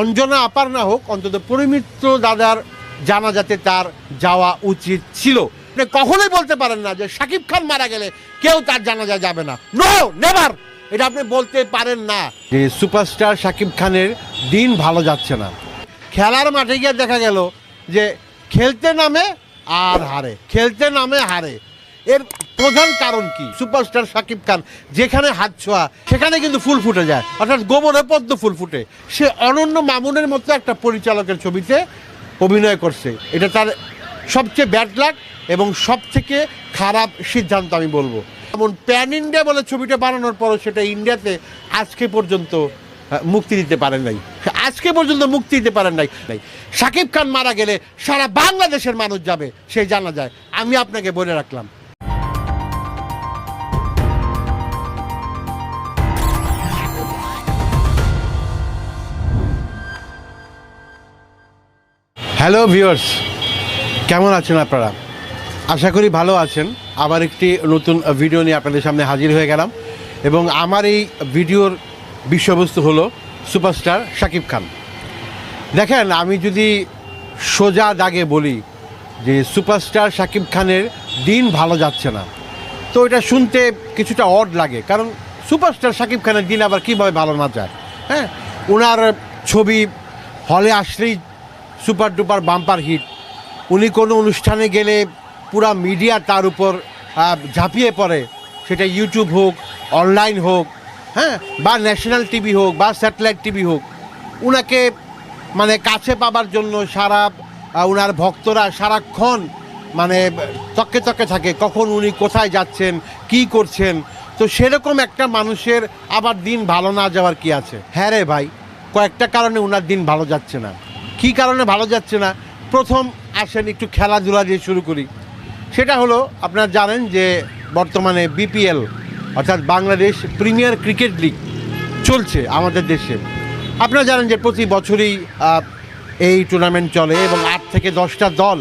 অঞ্জনা আপার না হোক, অন্তত পরিমিত্র দাদার জানা যাতে তার যাওয়া উচিত ছিল। কখনোই বলতে পারেন না যে শাকিব খান মারা গেলে কেউ তার জানাজা যাবে না। নো নেভার এটা আপনি বলতে পারেন না যে সুপারস্টার শাকিব খানের দিন ভালো যাচ্ছে না। খেলার মাঠে গিয়ে দেখা গেল যে খেলতে নামে আর হারে, খেলতে নামে হারে। এর প্রধান কারণ কি? সুপারস্টার শাকিব খান যেখানে হাত ছোঁয়া, সেখানে কিন্তু ফুল ফুটে যায়। অর্থাৎ গোবরে পদ্ম ফুল ফুটে। সে অনন্য মামুনের মতো একটা পরিচালকের ছবিতে অভিনয় করছে। এটা তার সবচেয়ে ব্যাড লাক এবং সবথেকে খারাপ সিদ্ধান্ত আমি বলব। যেমন প্যান ইন্ডিয়া বলে ছবিটা বানানোর পরও সেটা ইন্ডিয়াতে আজকে পর্যন্ত মুক্তি দিতে পারেন নাই। আজকে পর্যন্ত মুক্তি দিতে পারেন নাই নাই। শাকিব খান মারা গেলে সারা বাংলাদেশের মানুষ যাবে, সে জানা যায়। আমি আপনাকে বলে রাখলাম। হ্যালো ভিউয়ার্স কেমন আছেন আপনারা? আশা করি ভালো আছেন। আবার একটি নতুন ভিডিও নিয়ে আপনাদের সামনে হাজির হয়ে গেলাম। এবং আমার এই ভিডিওর বিষয়বস্তু হলো সুপারস্টার শাকিব খান। দেখেন, আমি যদি সোজা দাগে বলি যে সুপারস্টার শাকিব খানের দিন ভালো যাচ্ছে না, তো এটা শুনতে কিছুটা অড লাগে। কারণ সুপারস্টার শাকিব খানের দিন আবার কীভাবে ভালো না যায়? হ্যাঁ ওনার ছবি হলে আসলেই সুপার ডুপার বাম্পার হিট। উনি কোনো অনুষ্ঠানে গেলে পুরা মিডিয়া তার উপর ঝাঁপিয়ে পড়ে। সেটা ইউটিউব হোক, অনলাইন হোক হ্যাঁ বা ন্যাশনাল টিভি হোক, বা স্যাটেলাইট টিভি হোক, উনাকে মানে কাছে পাবার জন্য সারা উনার ভক্তরা সারাক্ষণ মানে তককে তককে থাকে, কখন উনি কোথায় যাচ্ছেন, কি করছেন। তো সেরকম একটা মানুষের আবার দিন ভালো না যাওয়ার কি আছে? হ্যাঁ রে ভাই, কয়েকটা কারণে ওনার দিন ভালো যাচ্ছে না। কী কারণে ভালো যাচ্ছে না? প্রথম আসেন একটু খেলাধুলা দিয়ে শুরু করি। সেটা হলো, আপনারা জানেন যে বর্তমানে বিপিএল অর্থাৎ বাংলাদেশ প্রিমিয়ার ক্রিকেট লিগ চলছে আমাদের দেশে। আপনারা জানেন যে প্রতি বছরই এই টুর্নামেন্ট চলে এবং আট থেকে দশটা দল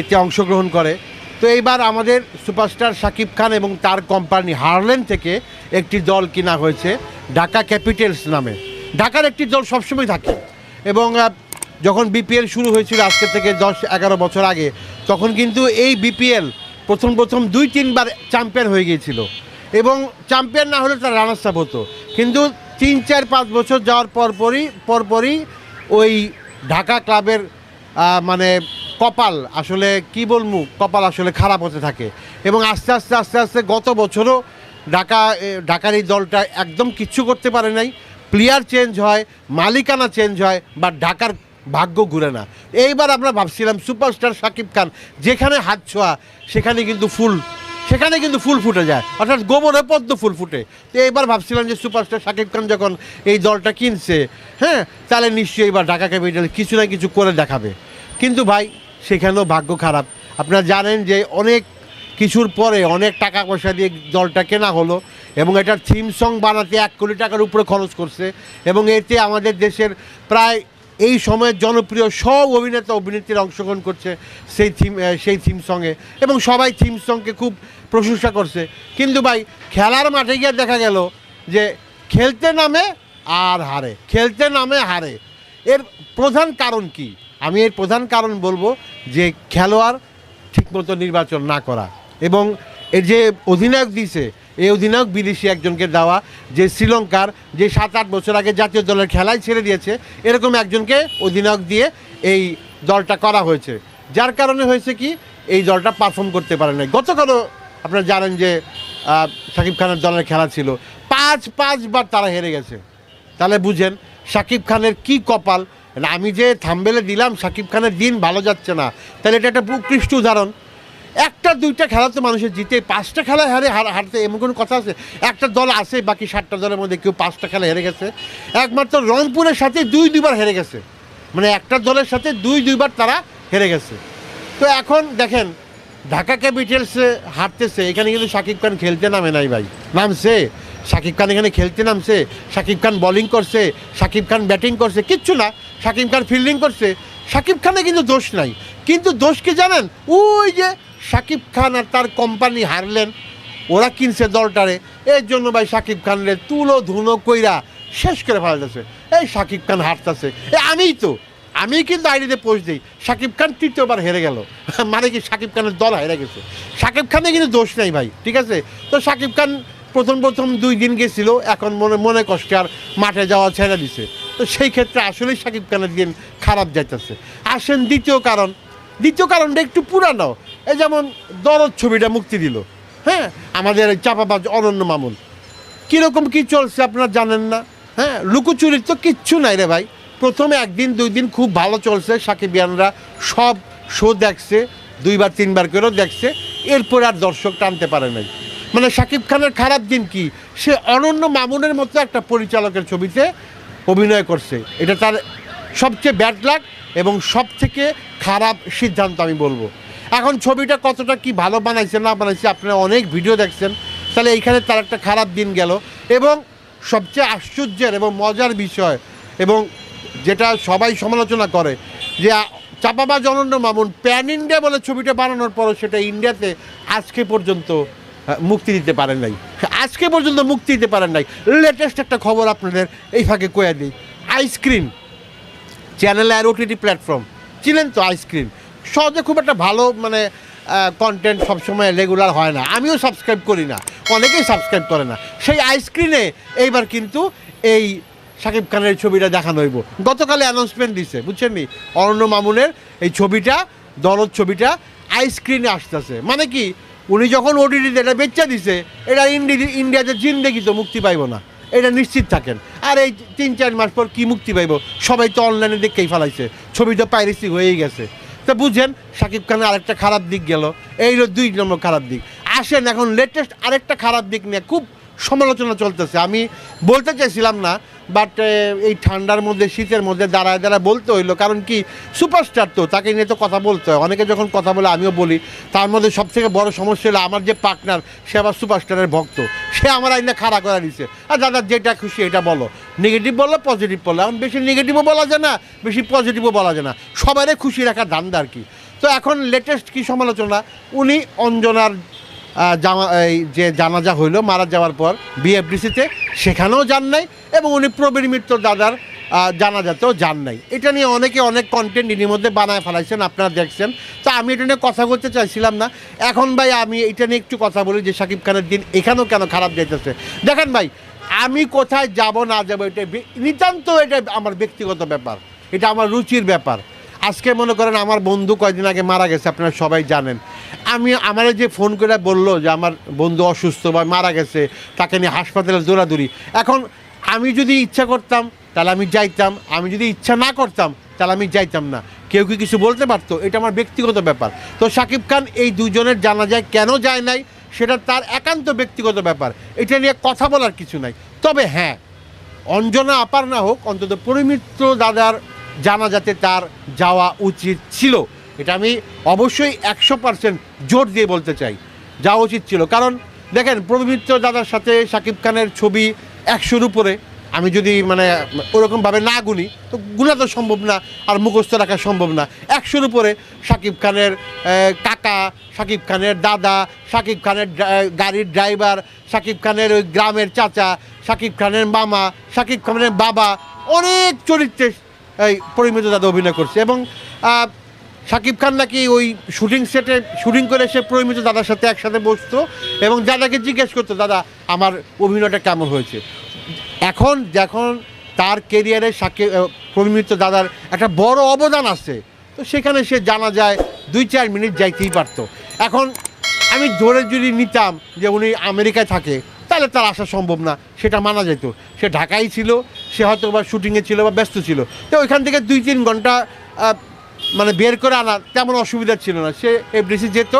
এতে অংশগ্রহণ করে। তো এইবার আমাদের সুপারস্টার শাকিব খান এবং তার কোম্পানি হারলেন থেকে একটি দল কিনা হয়েছে, ঢাকা ক্যাপিটালস নামে। ঢাকার একটি দল সবসময় থাকে এবং যখন বিপিএল শুরু হয়েছিল আজকে থেকে দশ, এগারো বছর আগে, তখন কিন্তু এই বিপিএল প্রথম প্রথম দুই, তিনবার চ্যাম্পিয়ন হয়ে গিয়েছিল। এবং চ্যাম্পিয়ন না হলে তার রানার্স আপ হতো। কিন্তু তিন, চার, পাঁচ বছর যাওয়ার পরপরই পরপরই ওই ঢাকা ক্লাবের মানে কপাল আসলে কি বলব, কপাল আসলে খারাপ হতে থাকে। এবং আস্তে আস্তে আস্তে আস্তে গত বছরও ঢাকা ঢাকার এই দলটা একদম কিচ্ছু করতে পারে নাই। প্লেয়ার চেঞ্জ হয়, মালিকানা চেঞ্জ হয় বা ঢাকার ভাগ্য ঘুরে না। এইবার আমরা ভাবছিলাম সুপারস্টার শাকিব খান, যেখানে হাত ছোঁয়া, সেখানে কিন্তু ফুল, সেখানে কিন্তু ফুল ফুটে যায়। অর্থাৎ গোবরে পদ্ম ফুল ফুটে। তো এইবার ভাবছিলাম যে সুপারস্টার শাকিব খান যখন এই দলটা কিনছে হ্যাঁ তাহলে নিশ্চয়ই এবার ঢাকা ক্যাপিটাল কিছু না কিছু করে দেখাবে। কিন্তু ভাই, সেখানেও ভাগ্য খারাপ। আপনারা জানেন যে অনেক কিছুর পরে অনেক টাকা পয়সা দিয়ে দলটা কেনা হলো এবং এটার থিম সং বানাতে এক কোটি টাকার উপরে খরচ করছে এবং এতে আমাদের দেশের প্রায় এই সময়ের জনপ্রিয় সব অভিনেতা অভিনেত্রীরা অংশগ্রহণ করছে সেই থিম সেই থিম সঙ্গে এবং সবাই থিম সঙ্গে খুব প্রশংসা করছে। কিন্তু ভাই, খেলার মাঠে গিয়ে দেখা গেল যে খেলতে নামে আর হারে। খেলতে নামে, হারে। এর প্রধান কারণ কি? আমি এর প্রধান কারণ বলব যে খেলোয়াড় ঠিকমতো নির্বাচন না করা। এবং এর যে অধিনায়ক দিছে এই অধিনায়ক বিদেশি একজনকে দেওয়া যে শ্রীলঙ্কার যে সাত আট বছর আগে জাতীয় দলের খেলায় ছেড়ে দিয়েছে, এরকম একজনকে অধিনায়ক দিয়ে এই দলটা করা হয়েছে। যার কারণে হয়েছে কি, এই দলটা পারফর্ম করতে পারে না গতকালও আপনারা জানেন যে শাকিব খানের দলের খেলা ছিল। পাঁচ, পাঁচবার তারা হেরে গেছে। তাহলে বুঝেন শাকিব খানের কি কপাল? আমি যে থাম্বেলে দিলাম শাকিব খানের দিন ভালো যাচ্ছে না। তাহলে এটা একটা উৎকৃষ্ট উদাহরণ। একটা, দুইটা খেলা তো মানুষের জিতে। পাঁচটা খেলা হারে হার- হারতে এমন কোনো কথা আছে? একটা দল আছে, বাকি সাতটা দলের মধ্যে কেউ পাঁচটা খেলা হেরে গেছে। একমাত্র রংপুরের সাথে দুই, দুইবার হেরে গেছে। মানে একটা দলের সাথে দুই, দুইবার তারা হেরে গেছে। তো এখন দেখেন, ঢাকা ক্যাপিটালসে হারতেছে, এখানে কিন্তু শাকিব খান খেলতে নামে নাই ভাই। নামছে। শাকিব খান এখানে খেলতে নামছে। শাকিব খান বোলিং করছে। শাকিব খান ব্যাটিং করছে। কিচ্ছু না। শাকিব খান ফিল্ডিং করছে। শাকিব খানে কিন্তু দোষ নাই। কিন্তু দোষ কি জানেন, ওই যে শাকিব খান আর তার কোম্পানি হারলেন, ওরা কিনছে দলটারে। এর জন্য ভাই শাকিব খানরে তুলো ধুনো কইরা শেষ করে ফেলাতেছে। এই শাকিব খান হারতেছে। এ আমিই তো আমি কিন্তু আইডিতে পোস্ট দিই। শাকিব খান তৃতীয়বার হেরে গেল। মানে কি শাকিব খানের দল হেরে গেছে? শাকিব খানে কিন্তু দোষ নাই ভাই, ঠিক আছে? তো শাকিব খান প্রথম প্রথম দুই দিন গেছিল, এখন মনে মনে কষ্টে আর মাঠে যাওয়া ছেড়ে দিছে। তো সেই ক্ষেত্রে আসলেই শাকিব খানের দিন খারাপ যাইতেছে। আসেন দ্বিতীয় কারণ। দ্বিতীয় কারণটা একটু পুরানো। এই যেমন দরদ ছবিটা মুক্তি দিল। হ্যাঁ আমাদের এই চাপাবাজ অনন্য মামুন। কীরকম কী চলছে আপনারা জানেন না? হ্যাঁ লুকোচুরির তো কিচ্ছু নাই রে ভাই। প্রথমে একদিন, দুই দিন খুব ভালো চলছে সাকিবিয়ানরা সব শো দেখছে, দুইবার, তিনবার করেও দেখছে। এরপর আর দর্শক টানতে পারে নাই। মানে শাকিব খানের খারাপ দিন কি? সে অনন্য মামুনের মতো একটা পরিচালকের ছবিতে অভিনয় করছে। এটা তার সবচেয়ে ব্যাড লাক এবং সব থেকে খারাপ সিদ্ধান্ত আমি বলব। এখন ছবিটা কতটা কি ভালো বানাইছে, না বানাইছে, আপনারা অনেক ভিডিও দেখছেন। তাহলে এইখানে তার একটা খারাপ দিন গেল। এবং সবচেয়ে আশ্চর্যের এবং মজার বিষয়, এবং যেটা সবাই সমালোচনা করে, যে চাপাবাজ অনন্য মামুন প্যান ইন্ডিয়া বলে ছবিটা বানানোর পরও সেটা ইন্ডিয়াতে আজকে পর্যন্ত মুক্তি দিতে পারেন নাই। আজকে পর্যন্ত মুক্তি দিতে পারেন নাই। লেটেস্ট একটা খবর আপনাদের এই ফাঁকে কয়ে দিই। আইসক্রিম, চ্যানেল আর ওটিটি প্ল্যাটফর্ম। চিনেন তো আইসক্রিম। সহজে খুব একটা ভালো মানে কন্টেন্ট সবসময় রেগুলার হয় না। আমিও সাবস্ক্রাইব করি না। অনেকেই সাবস্ক্রাইব করে না। সেই আইসক্রিনে এইবার কিন্তু এই শাকিব খানের ছবিটা দেখানো হইব। গতকালে অ্যানাউন্সমেন্ট দিছে, বুঝছেন নি? অরণ্য মামুনের এই ছবিটা দরদ ছবিটা আইসক্রিনে আসতেছে। মানে কি, উনি যখন ওটিটিতে এটা বেচা দিছে, এটা ইন্ডি, ইন্ডিয়াতে জিন্দেগি তো মুক্তি পাইব না। এটা নিশ্চিত থাকেন। আর এই তিন চার মাস পর কি মুক্তি পাইব? সবাই তো অনলাইনে দেখেই ফেলাইছে। ছবি তো পাইরেসি হয়েই গেছে। তো বুঝেন শাকিব খানের আরেকটা খারাপ দিক গেল। এই দুই নম্বর খারাপ দিক। আসেন এখন লেটেস্ট আরেকটা খারাপ দিক নিয়ে খুব সমালোচনা চলতেছে। আমি বলতে চাইছিলাম না বাট এই ঠান্ডার মধ্যে, শীতের মধ্যে দাঁড়ায় দাঁড়ায় বলতে হইল, কারণ কি সুপারস্টার তো, তাকে নিয়ে তো কথা বলতে হয়। অনেকে যখন কথা বলে, আমিও বলি, তার মধ্যে সবথেকে বড় সমস্যা হলো আমার যে পার্টনার সে আবার সুপারস্টারের ভক্ত। সে আমার আইনে খাড়া করে দিছে। আর দাদা, যেটা খুশি এটা বলো। নেগেটিভ বলল পজিটিভ বলল এখন বেশি নেগেটিভও বলা যায় না, বেশি পজিটিভও বলা যায় না। সবারই খুশি রাখার ধান্দা আর কি। তো এখন লেটেস্ট কি সমালোচনা? উনি অঞ্জনার জামা এই যে জানাজা হইল, মারা যাওয়ার পর বিএফডিসিতে, সেখানেও যান নাই এবং উনি প্রবীর মিত্র দাদার জানাজাতেও যান নাই। এটা নিয়ে অনেকে অনেক কন্টেন্ট এর মধ্যে বানায় ফেলাইছেন, আপনারা দেখছেন। তো আমি এটা নিয়ে কথা বলতে চাইছিলাম না। এখন ভাই আমি এটা নিয়ে একটু কথা বলি যে শাকিব খানের দিন এখানেও কেন খারাপ যাইতেছে। দেখেন ভাই, আমি কোথায় যাব, না যাব, এটা নিতান্ত এটা আমার ব্যক্তিগত ব্যাপার। এটা আমার রুচির ব্যাপার। আজকে মনে করেন আমার বন্ধু কয়দিন আগে মারা গেছে, আপনারা সবাই জানেন। আমি, আমার যে ফোন করে বলল যে আমার বন্ধু অসুস্থ বা মারা গেছে, তাকে নিয়ে হাসপাতালে দৌড়াদৌড়ি। এখন আমি যদি ইচ্ছা করতাম, তাহলে আমি যাইতাম। আমি যদি ইচ্ছা না করতাম, তাহলে আমি যাইতাম না। কেউ কি কিছু বলতে পারতো? এটা আমার ব্যক্তিগত ব্যাপার। তো শাকিব খান এই দুজনের জানা যায় কেন যায় নাই, সেটা তার একান্ত ব্যক্তিগত ব্যাপার। এটা নিয়ে কথা বলার কিছু নাই। তবে হ্যাঁ অঞ্জনা আপার না হোক, অন্তত পরিমিত্র দাদার জানা যাতে তার যাওয়া উচিত ছিল। এটা আমি অবশ্যই একশো পার্সেন্ট জোর দিয়ে বলতে চাই। যাওয়া উচিত ছিল। কারণ দেখেন পবিত্র দাদার সাথে শাকিব খানের ছবি একশোর উপরে। আমি যদি মানে ওরকমভাবে না গুনি, তো গুণা তো সম্ভব না আর মুখস্থ রাখা সম্ভব না। একশোর উপরে শাকিব খানের কাকা শাকিব খানের দাদা শাকিব খানের গাড়ির ড্রাইভার শাকিব খানের ওই গ্রামের চাচা শাকিব খানের মামা শাকিব খানের বাবা, অনেক চরিত্রে এই পরিমিত দাদা অভিনয় করছে। এবং শাকিব খান নাকি ওই শুটিং সেটে, শুটিং করে সে পরিমিত দাদার সাথে একসাথে বসতো এবং দাদাকে জিজ্ঞেস করতো, দাদা, আমার অভিনয়টা কেমন হয়েছে? এখন যখন তার কেরিয়ারে সাকিব পরিমিত দাদার একটা বড় অবদান আছে, তো সেখানে সে জানা যায় দুই চার মিনিট যাইতেই পারতো। এখন আমি ধরে যদি নিতাম যে উনি আমেরিকায় থাকে, তাহলে তার আসা সম্ভব না, সেটা মানা যেত। সে ঢাকায় ছিল, সে হয়তো বা শুটিংয়ে ছিল বা ব্যস্ত ছিল। তো ওইখান থেকে দুই তিন ঘণ্টা মানে বের করে আনা তেমন অসুবিধা ছিল না। সে এফডিসি যেত,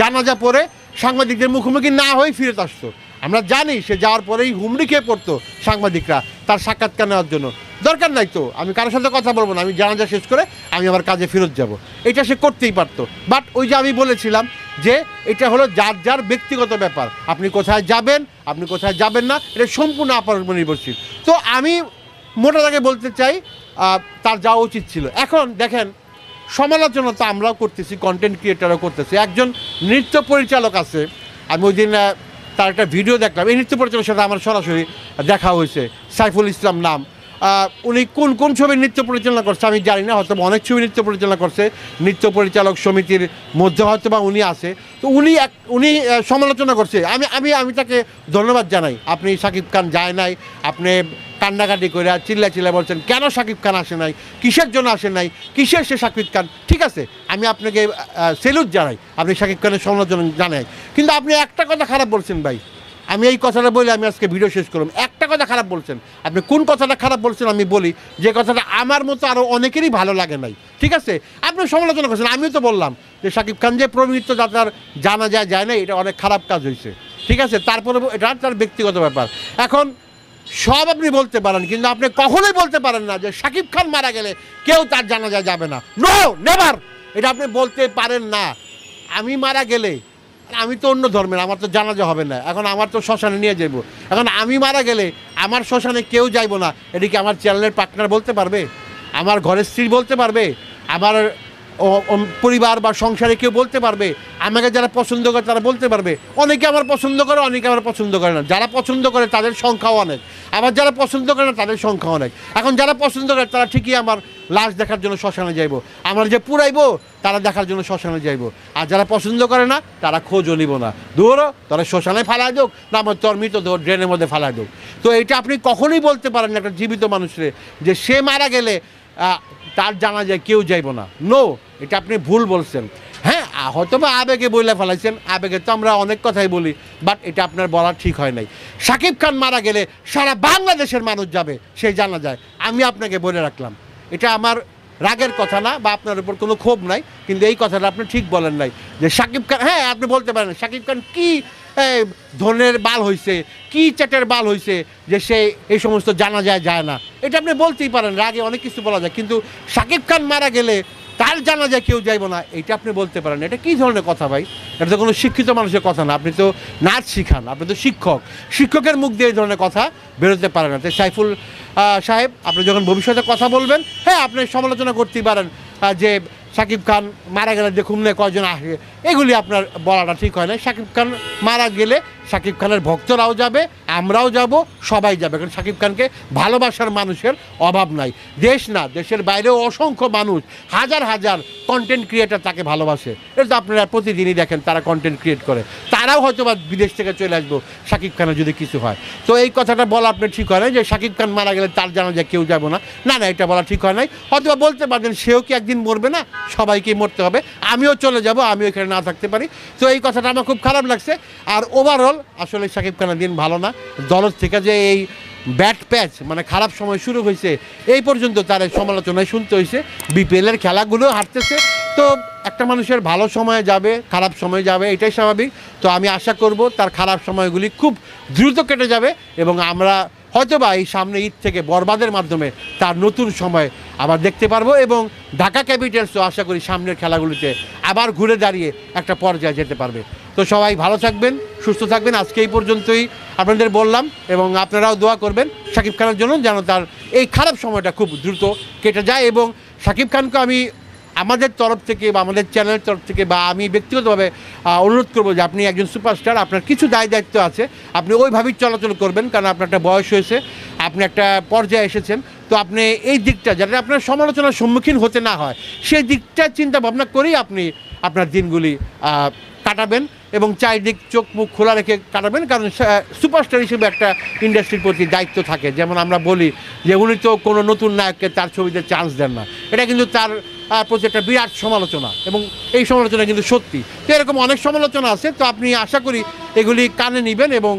জানাজা পরে সাংবাদিকদের মুখোমুখি না হয়ে ফিরত আসতো। আমরা জানি সে যাওয়ার পরেই হুমড়ি খেয়ে পড়তো সাংবাদিকরা তার সাক্ষাৎকার নেওয়ার জন্য। দরকার নাই তো, আমি কারোর সাথে কথা বলব না, আমি জানাজা শেষ করে আমি আমার কাজে ফেরত যাব। এটা সে করতেই পারতো। বাট ওই যে আমি বলেছিলাম যে এটা হলো যার যার ব্যক্তিগত ব্যাপার। আপনি কোথায় যাবেন, আপনি কোথায় যাবেন না, এটা সম্পূর্ণ আপনার উপর নির্ভরশীল। তো আমি মোটা দাগে বলতে চাই তার যাওয়া উচিত ছিল। এখন দেখেন সমালোচনা তো আমরাও করতেছি কন্টেন্ট ক্রিয়েটারও করতেছি। একজন নৃত্য পরিচালক আছে, আমি ওই দিন তার একটা ভিডিও দেখলাম। এই নৃত্য পরিচালকের সাথে আমার সরাসরি দেখা হয়েছে, সাইফুল ইসলাম নাম। উনি কোন কোন ছবির নৃত্য পরিচালনা করছে আমি জানি না, হয়তো অনেক ছবি নৃত্য পরিচালনা করছে। নৃত্য পরিচালক সমিতির মধ্যে হয়তো বা উনি আছে। তো উনি এক, উনি সমালোচনা করছে। আমি আমি আমি তাকে ধন্যবাদ জানাই। আপনি সাকিব খান যায় নাই, আপনি কান্নাকাটি করে চিল্লা চিল্লা বলছেন, কেন সাকিব খান আসে নাই? কিসের জন্য আসে নাই? কিসের সে সাকিব খান? ঠিক আছে, আমি আপনাকে সেলুট জানাই, আপনি সাকিব খানের সমালোচনা জানাই। কিন্তু আপনি একটা কথা খারাপ বলছেন ভাই। আমি এই কথাটা বলে, আমি আজকে ভিডিও শেষ করলাম। একটা কথা খারাপ বলছেন। আপনি কোন কথাটা খারাপ বলছেন আমি বলি, যে কথাটা আমার মতো আরও অনেকেরই ভালো লাগে নাই। ঠিক আছে? আপনি সমালোচনা করছেন, আমিও তো বললাম যে সাকিব খান যে প্রবৃত্ত যাত্রার জানা যায় যায় না এটা অনেক খারাপ কাজ হয়েছে ঠিক আছে? তারপরে এটা তার ব্যক্তিগত ব্যাপার। এখন সব আপনি বলতে পারেন, কিন্তু আপনি কখনোই বলতে পারেন না যে সাকিব খান মারা গেলে কেউ তার জানা জানাজা যাবে না। নো নেভার এটা আপনি বলতে পারেন না। আমি মারা গেলে আমি তো অন্য ধর্মের, আমার তো জানাজা হবে না। এখন আমার তো শ্মশানে নিয়ে যাব এখন আমি মারা গেলে আমার শ্মশানে কেউ যাইবো না। এদিকে আমার চ্যানেলের পার্টনার বলতে পারবে? আমার ঘরের স্ত্রী বলতে পারবে? আমার পরিবার বা সংসারে কেউ বলতে পারবে? আমাকে যারা পছন্দ করে তারা বলতে পারবে? অনেকে আমার পছন্দ করে, অনেকে আমার পছন্দ করে না। যারা পছন্দ করে তাদের সংখ্যাও অনেক। আবার যারা পছন্দ করে না তাদের সংখ্যা অনেক। এখন যারা পছন্দ করে তারা ঠিকই আমার লাশ দেখার জন্য শ্মশানে যাইব। আমরা যে পুরাইবো, তারা দেখার জন্য শ্মশানে যাইব। আর যারা পছন্দ করে না, তারা খোঁজও নিব না। দূরও তারা শ্মশানে ফালাই দোক না আমার তোর মৃত দেহ ড্রেনের মধ্যে ফালাই দোক তো এটা আপনি কখনোই বলতে পারেন না একটা জীবিত মানুষরে যে সে মারা গেলে তার জানা যায় কেউ যাইব না। নো এটা আপনি ভুল বলছেন। হ্যাঁ হয়তো বা আবেগে বইলে ফেলাইছেন, আবেগে তো আমরা অনেক কথাই বলি বাট এটা আপনার বলা ঠিক হয় নাই। সাকিব খান মারা গেলে সারা বাংলাদেশের মানুষ যাবে, সে জানা যায়। আমি আপনাকে বলে রাখলাম। এটা আমার রাগের কথা না বা আপনার উপর কোনো ক্ষোভ নাই, কিন্তু এই কথাটা আপনি ঠিক বলেন নাই। যে সাকিব খান হ্যাঁ আপনি বলতে পারেন, সাকিব খান কী ধনের বাল হয়েছে কি চ্যাটের বাল হয়েছে যে সে এই সমস্ত জানা যায় যায় না। এটা আপনি বলতেই পারেন, রাগে অনেক কিছু বলা যায়, কিন্তু সাকিব খান মারা গেলে তার জানা যায় কেউ যাইব না এটা আপনি বলতে পারেন। এটা কী ধরনের কথা ভাই? এটা তো কোনো শিক্ষিত মানুষের কথা না। আপনি তো নাচ শিখান, আপনি তো শিক্ষক। শিক্ষকের মুখ দিয়ে এই ধরনের কথা বেরোতে পারে না। তাই সাইফুল সাহেব, আপনি যখন ভবিষ্যতে কথা বলবেন হ্যাঁ আপনি সমালোচনা করতেই পারেন যে সাকিব খান মারা গেলে দেখুন না কয়জন আসে, এগুলি আপনার বলাটা ঠিক হয় না। সাকিব খান মারা গেলে সাকিব খানের ভক্তরাও যাবে, আমরাও যাব, সবাই যাবে। কারণ সাকিব খানকে ভালোবাসার মানুষের অভাব নাই। দেশ না, দেশের বাইরেও অসংখ্য মানুষ, হাজার হাজার কন্টেন্ট ক্রিয়েটার তাকে ভালোবাসে। এটা তো আপনারা প্রতিদিনই দেখেন তারা কন্টেন্ট ক্রিয়েট করে। তারাও হয়তো বা বিদেশ থেকে চলে আসব, সাকিব খানের যদি কিছু হয়। তো এই কথাটা বলা আপনি ঠিক হয় না যে সাকিব খান মারা গেলে তার জানা যায় কেউ যাব না। না না, এটা বলা ঠিক হয় নাই। হয়তো বলতে পারবেন, সেও কি একদিন মরবে না? সবাইকেই মরতে হবে। আমিও চলে যাব, আমিও এখানে না থাকতে পারি। তো এই কথাটা আমার খুব খারাপ লাগছে। আর ওভারঅল আসলে সাকিব খানের দিন ভালো না। দলের থেকে যে এই ব্যাট প্যাচ মানে খারাপ সময় শুরু হয়েছে, এই পর্যন্ত তার সমালোচনায় শুনতে হয়েছে। বিপিএলের খেলাগুলো হারতেছে। তো একটা মানুষের ভালো সময় যাবে, খারাপ সময় যাবে, এটাই স্বাভাবিক। তো আমি আশা করব তার খারাপ সময়গুলি খুব দ্রুত কেটে যাবে এবং আমরা হয়তোবা এই সামনে ঈদ থেকে বরবাদের মাধ্যমে তার নতুন সময় আবার দেখতে পারব এবং ঢাকা ক্যাপিটালসও আশা করি সামনের খেলাগুলিতে আবার ঘুরে দাঁড়িয়ে একটা পর্যায়ে যেতে পারবে। তো সবাই ভালো থাকবেন, সুস্থ থাকবেন। আজকে এই পর্যন্তই আপনাদের বললাম এবং আপনারাও দোয়া করবেন শাকিব খানের জন্য যেন তার এই খারাপ সময়টা খুব দ্রুত কেটে যায় এবং শাকিব খানকে আমি আমাদের তরফ থেকে বা আমাদের চ্যানেলের তরফ থেকে বা আমি ব্যক্তিগতভাবে অনুরোধ করব যে আপনি একজন সুপারস্টার, আপনার কিছু দায় দায়িত্ব আছে, আপনি ওইভাবেই চলাচল করবেন কারণ আপনার একটা বয়স হয়েছে, আপনি একটা পর্যায়ে এসেছেন। তো আপনি এই দিকটা, যাতে আপনার সমালোচনার সম্মুখীন হতে না হয়, সেই দিকটা চিন্তা ভাবনা করেই আপনি আপনার দিনগুলি কাটাবেন এবং চারিদিক চোখ মুখ খোলা রেখে কাটাবেন কারণ সুপারস্টার হিসেবে একটা ইন্ডাস্ট্রির প্রতি দায়িত্ব থাকে। যেমন আমরা বলি যে উনি তো কোনো নতুন নায়ককে তার ছবিতে চান্স দেন না। এটা কিন্তু তার একটা বিরাট সমালোচনা এবং এই সমালোচনা কিন্তু সত্যি। তো এরকম অনেক সমালোচনা আছে, তো আপনি আশা করি এগুলি কানে নেবেন এবং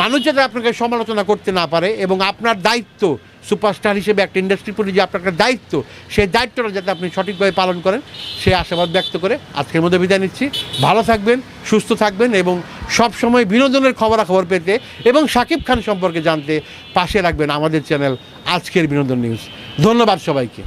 মানুষ যাতে আপনাকে সমালোচনা করতে না পারে এবং আপনার দায়িত্ব, সুপারস্টার হিসেবে একটা ইন্ডাস্ট্রির প্রতি যে আপনার একটা দায়িত্ব, সেই দায়িত্বটা যাতে আপনি সঠিকভাবে পালন করেন, সে আশাবাদ ব্যক্ত করে আজকের মধ্যে বিদায় নিচ্ছি। ভালো থাকবেন, সুস্থ থাকবেন এবং সব সময় বিনোদনের খবরাখবর পেতে এবং শাকিব খান সম্পর্কে জানতে পাশে রাখবেন আমাদের চ্যানেল আজকের বিনোদন নিউজ। ধন্যবাদ সবাইকে।